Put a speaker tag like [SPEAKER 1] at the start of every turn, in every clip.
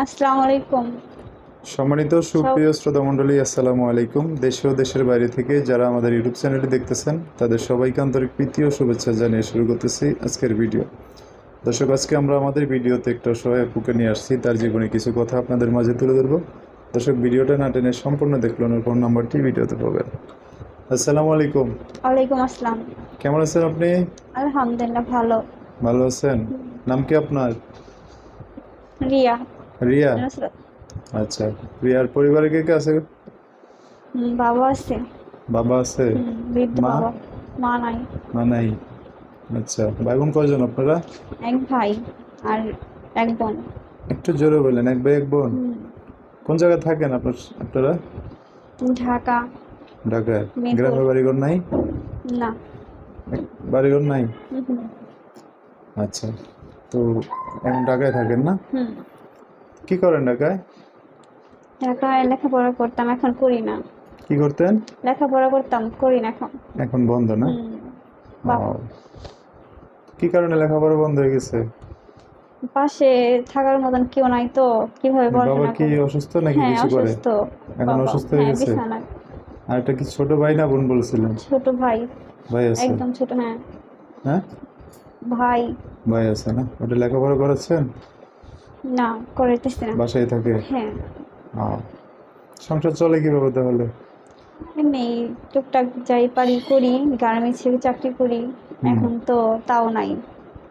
[SPEAKER 1] আসসালামু আলাইকুম
[SPEAKER 2] সম্মানিত সুপ্রিয় শ্রোতা মণ্ডলী আসসালামু আলাইকুম দেশ ও দেশের বাইরে থেকে যারা আমাদের ইউটিউব চ্যানেলটি দেখতেছেন তাদের সবাইকে আন্তরিক প্রীতি ও শুভেচ্ছা জানিয়ে শুরু করতেছি আজকের ভিডিও। দর্শক আজকে আমরা আমাদের ভিডিওতে একটা অসহায় আপুকে নিয়ে আসছি তার জীবনে কিছু কথা আপনাদের মাঝে তুলে ধরবো। দর্শক ভিডিওটা না টেনে সম্পূর্ণ দেখলেন ফোন নাম্বারটি ভিডিওতে পাবেন। আসসালামু আলাইকুম
[SPEAKER 1] ওয়ালাইকুম আসসালাম।
[SPEAKER 2] কেমন আছেন আপনি?
[SPEAKER 1] আলহামদুলিল্লাহ ভালো।
[SPEAKER 2] ভালো আছেন? নাম কি আপনার?
[SPEAKER 1] রিয়া।
[SPEAKER 2] রিয়া? আচ্ছা রিয়ার পরিবারে কে কে আছে?
[SPEAKER 1] বাবা আছে।
[SPEAKER 2] বাবা আছে? মা?
[SPEAKER 1] মা নাই।
[SPEAKER 2] মা নাই। আচ্ছা ভাই বোন কয়জন আপনারা?
[SPEAKER 1] এক ভাই আর এক বোন।
[SPEAKER 2] একটু জোরে বললেন এক ভাই এক বোন? কোন জায়গায় থাকেন আপনার আপনারা?
[SPEAKER 1] ঢাকা। মিরপুর।
[SPEAKER 2] গ্রামে বাড়িঘর নাই?
[SPEAKER 1] না।
[SPEAKER 2] বাড়িঘর নাই? আচ্ছা তো এখন ঢাকায় থাকেন না?
[SPEAKER 1] হুম।
[SPEAKER 2] কি করেন ঢাকায়?
[SPEAKER 1] ঢাকায় লেখাপড়া করতাম এখন করি না।
[SPEAKER 2] কি করতেন?
[SPEAKER 1] লেখাপড়া করতাম করি না এখন।
[SPEAKER 2] এখন বন্ধ না। কি কারণে লেখাপড়া বন্ধ হয়ে গেছে?
[SPEAKER 1] পাশে থাকার মতন কেউ নাই তো কীভাবে
[SPEAKER 2] বাবা কি অসুস্থ নাকি
[SPEAKER 1] হ্যাঁ
[SPEAKER 2] কিছু করে?
[SPEAKER 1] অসুস্থ।
[SPEAKER 2] এখন অসুস্থ হয়ে
[SPEAKER 1] হ্যাঁ
[SPEAKER 2] গেছে? আর একটা কি ছোট ভাই না বোন বলছিলেন?
[SPEAKER 1] ছোট ভাই।
[SPEAKER 2] ভাই আছে?
[SPEAKER 1] একদম ছোট হ্যাঁ।
[SPEAKER 2] হ্যাঁ?
[SPEAKER 1] ভাই।
[SPEAKER 2] ভাই আছে না? ওটা লেখাপড়া করাচ্ছেন?
[SPEAKER 1] না করাইতেছি না।
[SPEAKER 2] বাসায় থাকে?
[SPEAKER 1] হ্যাঁ।
[SPEAKER 2] সংসার চলে কীভাবে তাহলে?
[SPEAKER 1] এমনি টুকটাক যাই পারি করি গার্মেন্টসে চাকরি করি এখন তো তাও নাই।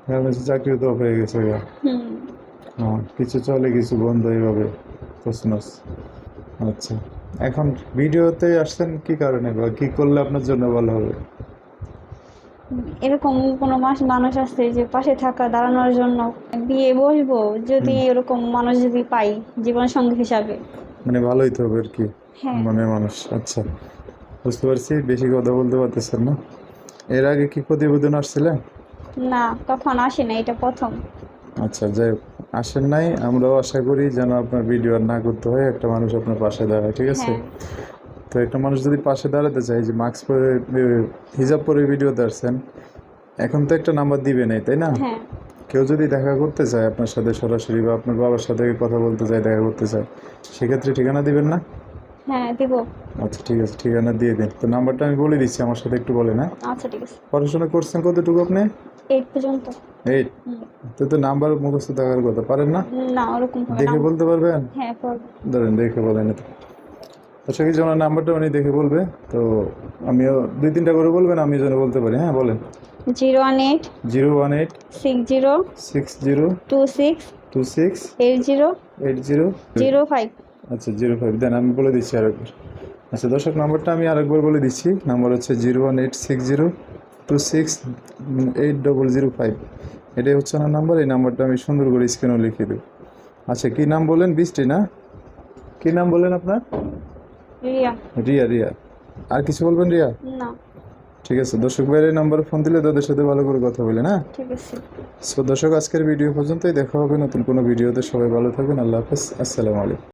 [SPEAKER 2] গার্মেন্টসে চাকরি তো হয়ে গেছে।
[SPEAKER 1] হুম।
[SPEAKER 2] কিছু চলে কিছু বন্ধ এইভাবে তসনস আচ্ছা। এখন ভিডিওতে আসছেন কি কারণে বা কি করলে আপনার জন্য ভালো হবে?
[SPEAKER 1] এরকম কোনো মাস মানুষ আছে যে পাশে থাকা দাঁড়ানোর জন্য বিয়ে বসবো যদি এরকম মানুষ যদি পাই জীবন সঙ্গী হিসাবে।
[SPEAKER 2] মানে ভালোই তো হবে আর কি মনের মানুষ আচ্ছা। বুঝতে পারছি বেশি কথা বলতে পারতেছেন না। এর আগে কি প্রতিবেদন আসছিলেন
[SPEAKER 1] না কখন আসি না এটা প্রথম।
[SPEAKER 2] আচ্ছা যাই হোক আসেন নাই আমরাও আশা করি যেন আপনার ভিডিও আর না করতে হয় একটা মানুষ আপনার পাশে দাঁড়ায় ঠিক আছে?
[SPEAKER 1] হ্যাঁ।
[SPEAKER 2] তো একটা মানুষ যদি পাশে দাঁড়াতে চায় যে মাস্ক পরে হিজাব পরে ভিডিওতে আসছেন এখন তো একটা নাম্বার দিবে নাই তাই না?
[SPEAKER 1] হ্যাঁ।
[SPEAKER 2] কেউ যদি দেখা করতে চায় আপনার সাথে সরাসরি বা আপনার বাবার সাথে কথা বলতে চায় দেখা করতে চায় সেক্ষেত্রে ঠিকানা দিবেন না?
[SPEAKER 1] হ্যাঁ দিব।
[SPEAKER 2] আচ্ছা ঠিক আছে ঠিকানা দিয়ে দিন। তো নাম্বারটা আমি বলে দিচ্ছি আমার সাথে একটু বলেন হ্যাঁ?
[SPEAKER 1] আচ্ছা ঠিক আছে।
[SPEAKER 2] পড়াশোনা করছেন কতটুকু আপনি?
[SPEAKER 1] এইট পর্যন্ত।
[SPEAKER 2] এইট তো তো নাম্বার মুখস্থ থাকার কথা পারেন না?
[SPEAKER 1] না ওরকম
[SPEAKER 2] দেখে বলতে পারবেন?
[SPEAKER 1] হ্যাঁ
[SPEAKER 2] ধরেন দেখে বলেন এটা। আচ্ছা কিছু ওনার নাম্বারটা উনি দেখে বলবে তো আমিও দুই তিনটা করে বলবেন আমি যেন বলতে পারি। হ্যাঁ বলেন।
[SPEAKER 1] Zero one eight
[SPEAKER 2] zero one eight
[SPEAKER 1] six zero
[SPEAKER 2] six zero
[SPEAKER 1] two six
[SPEAKER 2] two six
[SPEAKER 1] eight zero
[SPEAKER 2] eight zero
[SPEAKER 1] zero five.
[SPEAKER 2] আচ্ছা জিরো ফাইভ। দেন আমি বলে দিচ্ছি আরেকবার। আচ্ছা দর্শক নাম্বারটা আমি আরেকবার বলে দিচ্ছি। নাম্বার হচ্ছে zero one eight six zero two six eight double zero five. এটাই হচ্ছে আমার নাম্বার। এই নাম্বারটা আমি সুন্দর করে স্ক্রিনেও লিখে দেব। আচ্ছা কী নাম বলেন? বৃষ্টি না? কী নাম বলেন আপনার?
[SPEAKER 1] রিয়া।
[SPEAKER 2] রিয়া রিয়া। আর কিছু বলবেন রিয়া?
[SPEAKER 1] না।
[SPEAKER 2] ঠিক আছে দর্শক ভাইয়ের নাম্বারে ফোন দিলে তাদের সাথে ভালো করে কথা বলে না
[SPEAKER 1] ঠিক আছে।
[SPEAKER 2] সো দর্শক আজকের ভিডিও পর্যন্তই। দেখা হবে নতুন কোনো ভিডিওতে সবাই ভালো থাকবেন। আল্লাহ হাফেজ। আসসালামু আলাইকুম।